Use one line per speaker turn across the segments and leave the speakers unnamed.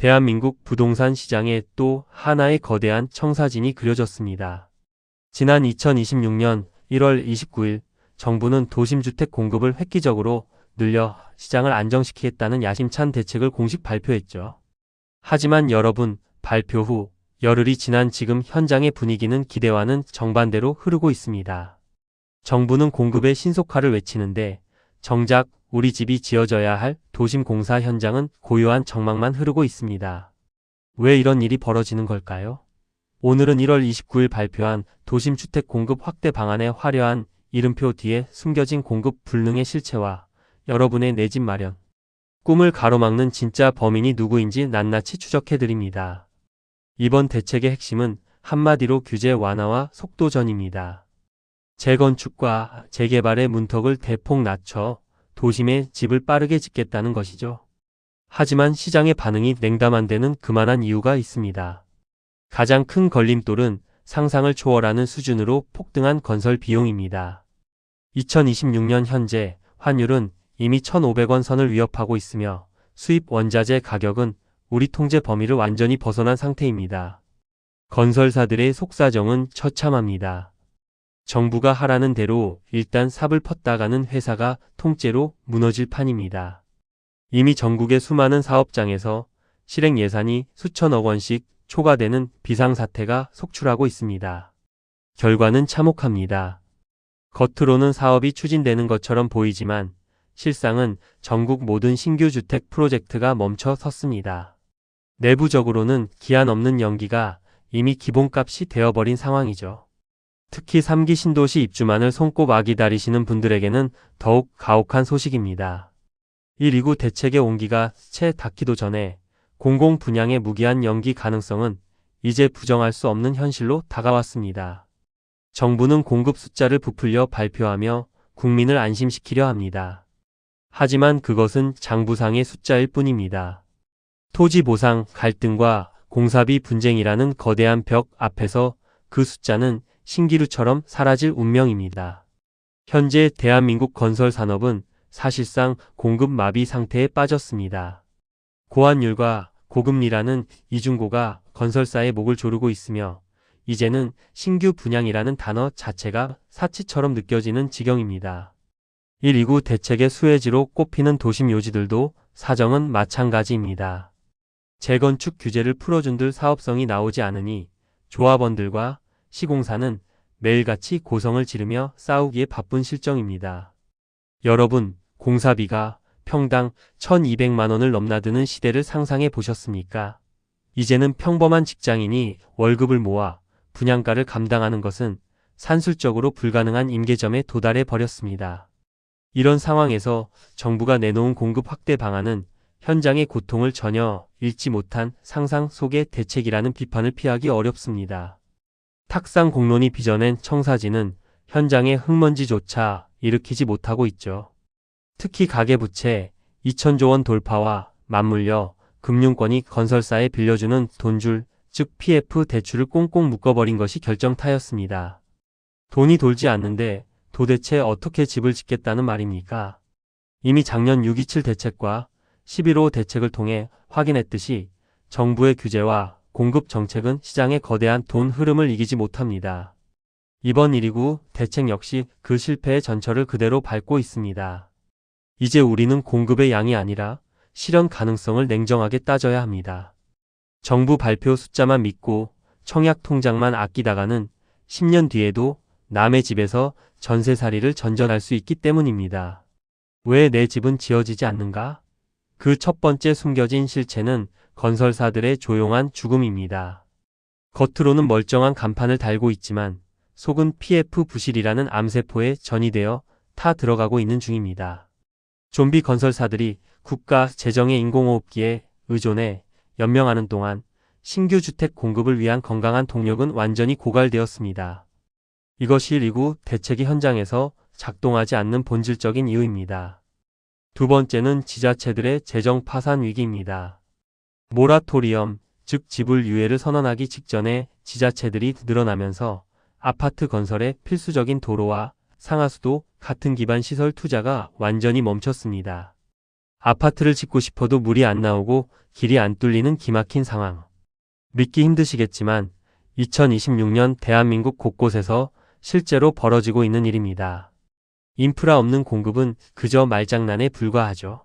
대한민국 부동산 시장에 또 하나의 거대한 청사진이 그려졌습니다. 지난 2026년 1월 29일 정부는 도심주택 공급을 획기적으로 늘려 시장을 안정시키겠다는 야심찬 대책을 공식 발표했죠. 하지만 여러분, 발표 후 열흘이 지난 지금 현장의 분위기는 기대와는 정반대로 흐르고 있습니다. 정부는 공급의 신속화를 외치는데 정작 우리 집이 지어져야 할 도심 공사 현장은 고요한 정막만 흐르고 있습니다. 왜 이런 일이 벌어지는 걸까요? 오늘은 1월 29일 발표한 도심 주택 공급 확대 방안의 화려한 이름표 뒤에 숨겨진 공급 불능의 실체와 여러분의 내 집 마련, 꿈을 가로막는 진짜 범인이 누구인지 낱낱이 추적해드립니다. 이번 대책의 핵심은 한마디로 규제 완화와 속도전입니다. 재건축과 재개발의 문턱을 대폭 낮춰 도심에 집을 빠르게 짓겠다는 것이죠. 하지만 시장의 반응이 냉담한 데는 그만한 이유가 있습니다. 가장 큰 걸림돌은 상상을 초월하는 수준으로 폭등한 건설 비용입니다. 2026년 현재 환율은 이미 1,500원 선을 위협하고 있으며 수입 원자재 가격은 우리 통제 범위를 완전히 벗어난 상태입니다. 건설사들의 속사정은 처참합니다. 정부가 하라는 대로 일단 삽을 펐다가는 회사가 통째로 무너질 판입니다. 이미 전국의 수많은 사업장에서 실행 예산이 수천억 원씩 초과되는 비상사태가 속출하고 있습니다. 결과는 참혹합니다. 겉으로는 사업이 추진되는 것처럼 보이지만 실상은 전국 모든 신규 주택 프로젝트가 멈춰 섰습니다. 내부적으로는 기한 없는 연기가 이미 기본값이 되어버린 상황이죠. 특히 3기 신도시 입주만을 손꼽아 기다리시는 분들에게는 더욱 가혹한 소식입니다. 1, 2구 대책의 온기가 채 닿기도 전에 공공 분양의 무기한 연기 가능성은 이제 부정할 수 없는 현실로 다가왔습니다. 정부는 공급 숫자를 부풀려 발표하며 국민을 안심시키려 합니다. 하지만 그것은 장부상의 숫자일 뿐입니다. 토지 보상 갈등과 공사비 분쟁이라는 거대한 벽 앞에서 그 숫자는 신기루처럼 사라질 운명입니다. 현재 대한민국 건설 산업은 사실상 공급 마비 상태에 빠졌습니다. 고환율과 고금리라는 이중고가 건설사의 목을 조르고 있으며 이제는 신규 분양이라는 단어 자체가 사치처럼 느껴지는 지경입니다. 1, 2구 대책의 수혜지로 꼽히는 도심 요지들도 사정은 마찬가지입니다. 재건축 규제를 풀어준 들 사업성이 나오지 않으니 조합원들과 시공사는 매일같이 고성을 지르며 싸우기에 바쁜 실정입니다. 여러분, 공사비가 평당 1200만 원을 넘나드는 시대를 상상해 보셨습니까? 이제는 평범한 직장인이 월급을 모아 분양가를 감당하는 것은 산술적으로 불가능한 임계점에 도달해 버렸습니다. 이런 상황에서 정부가 내놓은 공급 확대 방안은 현장의 고통을 전혀 읽지 못한 상상 속의 대책이라는 비판을 피하기 어렵습니다. 탁상 공론이 빚어낸 청사진은 현장의 흙먼지조차 일으키지 못하고 있죠. 특히 가계부채 2천조 원 돌파와 맞물려 금융권이 건설사에 빌려주는 돈줄, 즉 PF 대출을 꽁꽁 묶어버린 것이 결정타였습니다. 돈이 돌지 않는데 도대체 어떻게 집을 짓겠다는 말입니까? 이미 작년 6.27 대책과 11.5 대책을 통해 확인했듯이 정부의 규제와 공급 정책은 시장의 거대한 돈 흐름을 이기지 못합니다. 이번 1.29 대책 역시 그 실패의 전철을 그대로 밟고 있습니다. 이제 우리는 공급의 양이 아니라 실현 가능성을 냉정하게 따져야 합니다. 정부 발표 숫자만 믿고 청약 통장만 아끼다가는 10년 뒤에도 남의 집에서 전세살이를 전전할 수 있기 때문입니다. 왜 내 집은 지어지지 않는가? 그 첫 번째 숨겨진 실체는 건설사들의 조용한 죽음입니다. 겉으로는 멀쩡한 간판을 달고 있지만 속은 PF 부실이라는 암세포에 전이되어 타 들어가고 있는 중입니다. 좀비 건설사들이 국가 재정의 인공호흡기에 의존해 연명하는 동안 신규 주택 공급을 위한 건강한 동력은 완전히 고갈되었습니다. 이것이 1.29 대책이 현장에서 작동하지 않는 본질적인 이유입니다. 두 번째는 지자체들의 재정 파산 위기입니다. 모라토리엄, 즉 지불 유예를 선언하기 직전에 지자체들이 늘어나면서 아파트 건설에 필수적인 도로와 상하수도 같은 기반 시설 투자가 완전히 멈췄습니다. 아파트를 짓고 싶어도 물이 안 나오고 길이 안 뚫리는 기막힌 상황. 믿기 힘드시겠지만 2026년 대한민국 곳곳에서 실제로 벌어지고 있는 일입니다. 인프라 없는 공급은 그저 말장난에 불과하죠.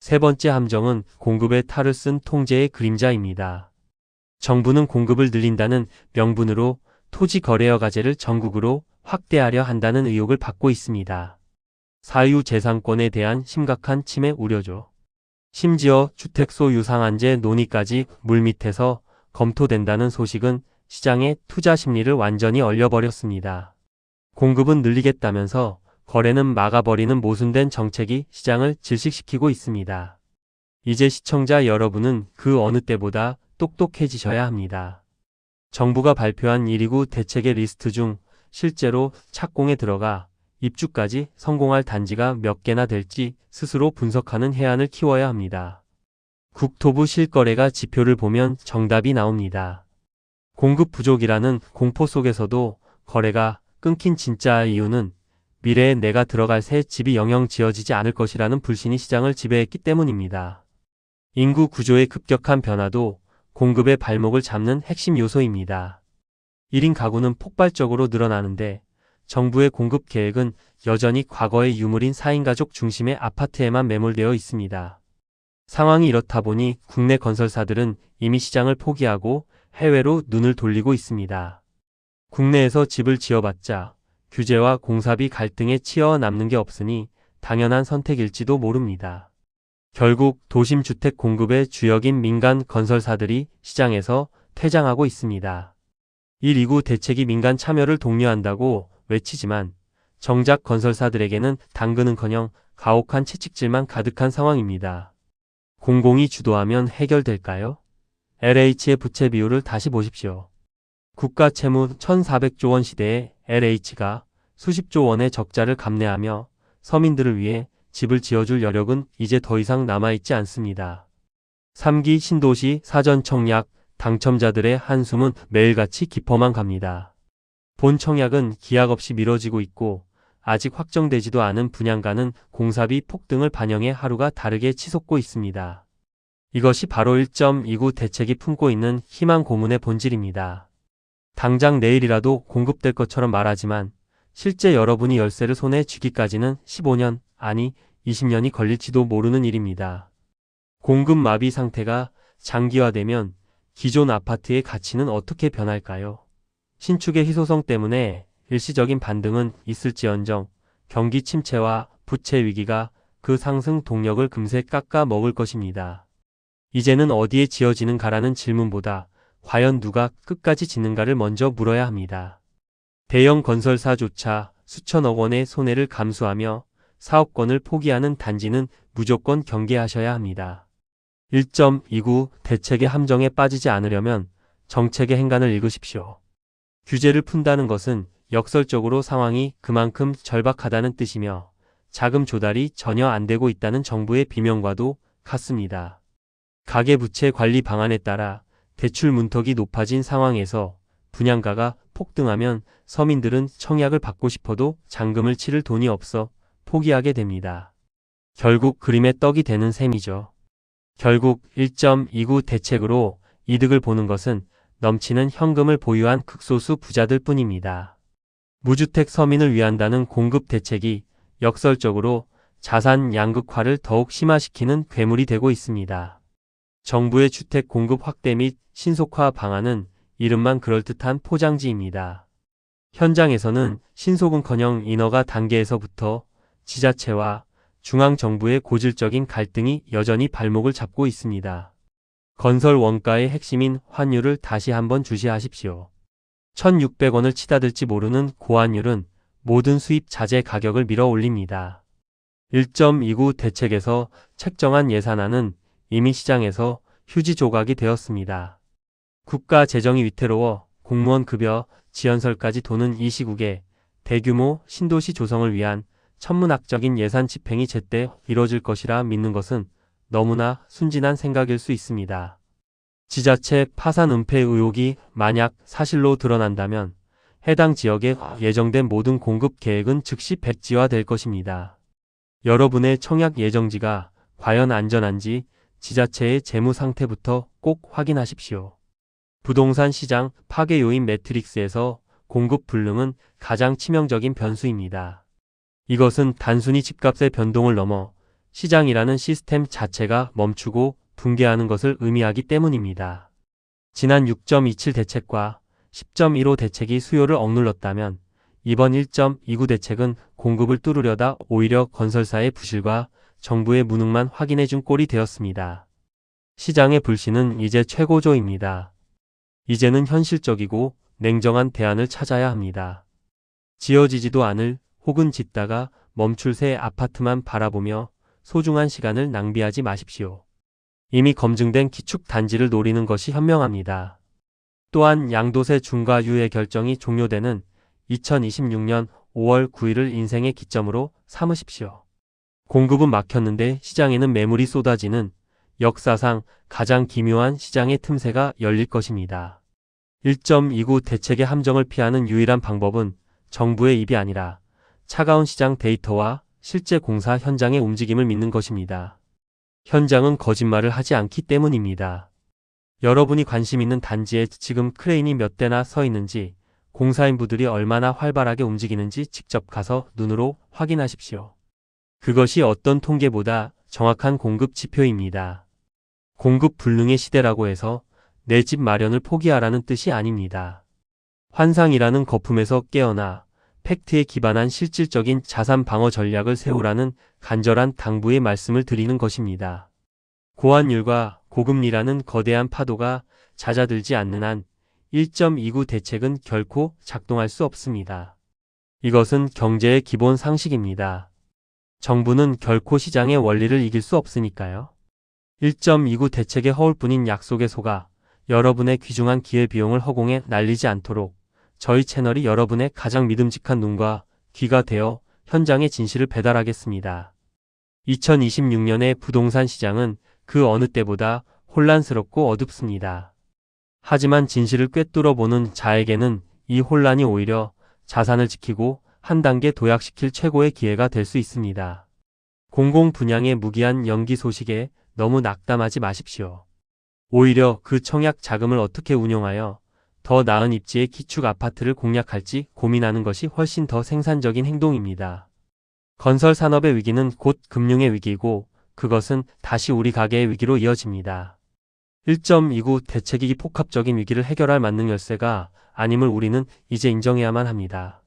세 번째 함정은 공급의 탈을 쓴 통제의 그림자입니다. 정부는 공급을 늘린다는 명분으로 토지 거래허 가제를 전국으로 확대하려 한다는 의혹을 받고 있습니다. 사유 재산권에 대한 심각한 침해 우려죠. 심지어 주택소 유상한제 논의까지 물밑에서 검토된다는 소식은 시장의 투자 심리를 완전히 얼려버렸습니다. 공급은 늘리겠다면서 거래는 막아버리는 모순된 정책이 시장을 질식시키고 있습니다. 이제 시청자 여러분은 그 어느 때보다 똑똑해지셔야 합니다. 정부가 발표한 129 대책의 리스트 중 실제로 착공에 들어가 입주까지 성공할 단지가 몇 개나 될지 스스로 분석하는 해안을 키워야 합니다. 국토부 실거래가 지표를 보면 정답이 나옵니다. 공급 부족이라는 공포 속에서도 거래가 끊긴 진짜 이유는 미래에 내가 들어갈 새 집이 영영 지어지지 않을 것이라는 불신이 시장을 지배했기 때문입니다. 인구 구조의 급격한 변화도 공급의 발목을 잡는 핵심 요소입니다. 1인 가구는 폭발적으로 늘어나는데 정부의 공급 계획은 여전히 과거의 유물인 4인 가족 중심의 아파트에만 매몰되어 있습니다. 상황이 이렇다 보니 국내 건설사들은 이미 시장을 포기하고 해외로 눈을 돌리고 있습니다. 국내에서 집을 지어봤자 규제와 공사비 갈등에 치여 남는 게 없으니 당연한 선택일지도 모릅니다. 결국 도심 주택 공급의 주역인 민간 건설사들이 시장에서 퇴장하고 있습니다. 129 대책이 민간 참여를 독려한다고 외치지만 정작 건설사들에게는 당근은커녕 가혹한 채찍질만 가득한 상황입니다. 공공이 주도하면 해결될까요? LH의 부채 비율을 다시 보십시오. 국가 채무 1,400조 원 시대에 LH가 수십조 원의 적자를 감내하며 서민들을 위해 집을 지어줄 여력은 이제 더 이상 남아있지 않습니다. 3기 신도시 사전 청약 당첨자들의 한숨은 매일같이 깊어만 갑니다. 본 청약은 기약 없이 미뤄지고 있고 아직 확정되지도 않은 분양가는 공사비 폭등을 반영해 하루가 다르게 치솟고 있습니다. 이것이 바로 1.29 대책이 품고 있는 희망 고문의 본질입니다. 당장 내일이라도 공급될 것처럼 말하지만 실제 여러분이 열쇠를 손에 쥐기까지는 15년, 아니 20년이 걸릴지도 모르는 일입니다. 공급 마비 상태가 장기화되면 기존 아파트의 가치는 어떻게 변할까요? 신축의 희소성 때문에 일시적인 반등은 있을지언정 경기 침체와 부채 위기가 그 상승 동력을 금세 깎아 먹을 것입니다. 이제는 어디에 지어지는가라는 질문보다 과연 누가 끝까지 짓는가를 먼저 물어야 합니다. 대형 건설사조차 수천억 원의 손해를 감수하며 사업권을 포기하는 단지는 무조건 경계하셔야 합니다. 1.29 대책의 함정에 빠지지 않으려면 정책의 행간을 읽으십시오. 규제를 푼다는 것은 역설적으로 상황이 그만큼 절박하다는 뜻이며 자금 조달이 전혀 안 되고 있다는 정부의 비명과도 같습니다. 가계부채 관리 방안에 따라 대출 문턱이 높아진 상황에서 분양가가 폭등하면 서민들은 청약을 받고 싶어도 잔금을 치를 돈이 없어 포기하게 됩니다. 결국 그림의 떡이 되는 셈이죠. 결국 1.29 대책으로 이득을 보는 것은 넘치는 현금을 보유한 극소수 부자들 뿐입니다. 무주택 서민을 위한다는 공급 대책이 역설적으로 자산 양극화를 더욱 심화시키는 괴물이 되고 있습니다. 정부의 주택 공급 확대 및 신속화 방안은 이름만 그럴듯한 포장지입니다. 현장에서는 신속은커녕 인허가 단계에서부터 지자체와 중앙정부의 고질적인 갈등이 여전히 발목을 잡고 있습니다. 건설 원가의 핵심인 환율을 다시 한번 주시하십시오. 1600원을 치닫을지 모르는 고환율은 모든 수입 자재 가격을 밀어 올립니다. 1.29 대책에서 책정한 예산안은 이미 시장에서 휴지 조각이 되었습니다. 국가 재정이 위태로워 공무원 급여, 지연설까지 도는 이 시국에 대규모 신도시 조성을 위한 천문학적인 예산 집행이 제때 이뤄질 것이라 믿는 것은 너무나 순진한 생각일 수 있습니다. 지자체 파산 은폐 의혹이 만약 사실로 드러난다면 해당 지역에 예정된 모든 공급 계획은 즉시 백지화될 것입니다. 여러분의 청약 예정지가 과연 안전한지 지자체의 재무 상태부터 꼭 확인하십시오. 부동산 시장 파괴 요인 매트릭스에서 공급 불능은 가장 치명적인 변수입니다. 이것은 단순히 집값의 변동을 넘어 시장이라는 시스템 자체가 멈추고 붕괴하는 것을 의미하기 때문입니다. 지난 6.27 대책과 10.15 대책이 수요를 억눌렀다면 이번 1.29 대책은 공급을 뚫으려다 오히려 건설사의 부실과 정부의 무능만 확인해준 꼴이 되었습니다. 시장의 불신은 이제 최고조입니다. 이제는 현실적이고 냉정한 대안을 찾아야 합니다. 지어지지도 않을 혹은 짓다가 멈출 새 아파트만 바라보며 소중한 시간을 낭비하지 마십시오. 이미 검증된 기축 단지를 노리는 것이 현명합니다. 또한 양도세 중과 유예 결정이 종료되는 2026년 5월 9일을 인생의 기점으로 삼으십시오. 공급은 막혔는데 시장에는 매물이 쏟아지는 역사상 가장 기묘한 시장의 틈새가 열릴 것입니다. 1.29 대책의 함정을 피하는 유일한 방법은 정부의 입이 아니라 차가운 시장 데이터와 실제 공사 현장의 움직임을 믿는 것입니다. 현장은 거짓말을 하지 않기 때문입니다. 여러분이 관심 있는 단지에 지금 크레인이 몇 대나 서 있는지, 공사인부들이 얼마나 활발하게 움직이는지 직접 가서 눈으로 확인하십시오. 그것이 어떤 통계보다 정확한 공급 지표입니다. 공급 불능의 시대라고 해서 내 집 마련을 포기하라는 뜻이 아닙니다. 환상이라는 거품에서 깨어나 팩트에 기반한 실질적인 자산 방어 전략을 세우라는 간절한 당부의 말씀을 드리는 것입니다. 고환율과 고금리라는 거대한 파도가 잦아들지 않는 한 1.29 대책은 결코 작동할 수 없습니다. 이것은 경제의 기본 상식입니다. 정부는 결코 시장의 원리를 이길 수 없으니까요. 1.29 대책의 허울뿐인 약속에 속아 여러분의 귀중한 기회비용을 허공에 날리지 않도록 저희 채널이 여러분의 가장 믿음직한 눈과 귀가 되어 현장의 진실을 배달하겠습니다. 2026년의 부동산 시장은 그 어느 때보다 혼란스럽고 어둡습니다. 하지만 진실을 꿰뚫어 보는 자에게는 이 혼란이 오히려 자산을 지키고 한 단계 도약시킬 최고의 기회가 될 수 있습니다. 공공 분양의 무기한 연기 소식에 너무 낙담하지 마십시오. 오히려 그 청약 자금을 어떻게 운용하여 더 나은 입지의 기축 아파트를 공략할지 고민하는 것이 훨씬 더 생산적인 행동입니다. 건설 산업의 위기는 곧 금융의 위기이고 그것은 다시 우리 가게의 위기로 이어집니다. 1.29 대책이 폭합적인 위기를 해결할 만능 열쇠가 아님을 우리는 이제 인정해야만 합니다.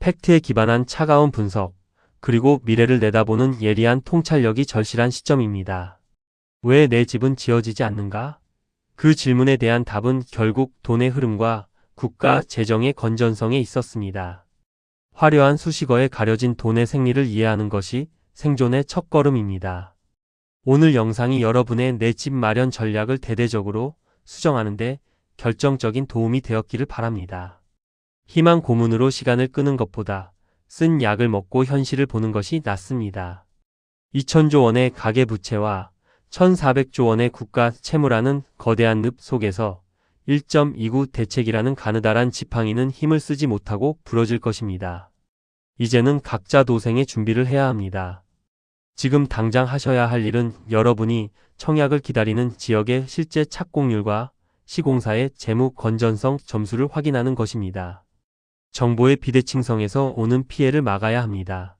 팩트에 기반한 차가운 분석, 그리고 미래를 내다보는 예리한 통찰력이 절실한 시점입니다. 왜 내 집은 지어지지 않는가? 그 질문에 대한 답은 결국 돈의 흐름과 국가 재정의 건전성에 있었습니다. 화려한 수식어에 가려진 돈의 생리를 이해하는 것이 생존의 첫걸음입니다. 오늘 영상이 여러분의 내 집 마련 전략을 대대적으로 수정하는데 결정적인 도움이 되었기를 바랍니다. 희망 고문으로 시간을 끄는 것보다 쓴 약을 먹고 현실을 보는 것이 낫습니다. 2000조 원의 가계 부채와 1400조 원의 국가 채무라는 거대한 늪 속에서 1.29 대책이라는 가느다란 지팡이는 힘을 쓰지 못하고 부러질 것입니다. 이제는 각자 도생의 준비를 해야 합니다. 지금 당장 하셔야 할 일은 여러분이 청약을 기다리는 지역의 실제 착공률과 시공사의 재무 건전성 점수를 확인하는 것입니다. 정보의 비대칭성에서 오는 피해를 막아야 합니다.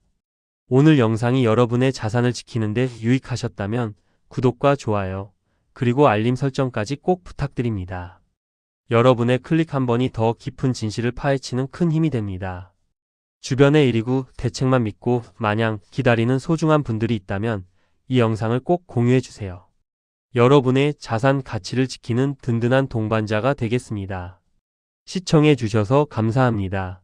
오늘 영상이 여러분의 자산을 지키는데 유익하셨다면 구독과 좋아요, 그리고 알림 설정까지 꼭 부탁드립니다. 여러분의 클릭 한 번이 더 깊은 진실을 파헤치는 큰 힘이 됩니다. 주변의 129 대책만 믿고 마냥 기다리는 소중한 분들이 있다면 이 영상을 꼭 공유해 주세요. 여러분의 자산 가치를 지키는 든든한 동반자가 되겠습니다. 시청해 주셔서 감사합니다.